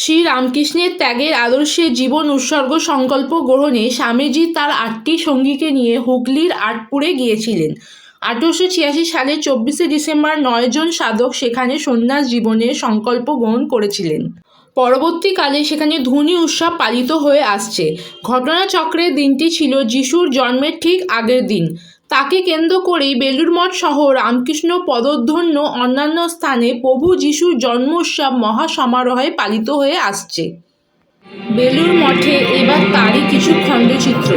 শ্রী রামকৃষ্ণের ত্যাগের আদর্শে জীবন উৎসর্গ সংকল্প গ্রহণে স্বামীজি তার আটটি সঙ্গীকে নিয়ে হুগলির আটপুরে গিয়েছিলেন। আঠেরোশো ছিয়াশি সালে চব্বিশে ডিসেম্বর নয়জন সাধক সেখানে সন্ন্যাস জীবনের সংকল্প গ্রহণ করেছিলেন। পরবর্তীকালে সেখানে ধুনি উৎসব পালিত হয়ে আসছে। ঘটনাচক্রের দিনটি ছিল যিশুর জন্মের ঠিক আগের দিন। তাকে কেন্দ্র করেই বেলুড় মঠ সহ রামকৃষ্ণ পদধন্য অন্যান্য স্থানে প্রভু যিশুর জন্মোৎসব মহাসমারোহে পালিত হয়ে আসছে। বেলুড় মঠে এবার তারই কিছু খণ্ডচিত্র।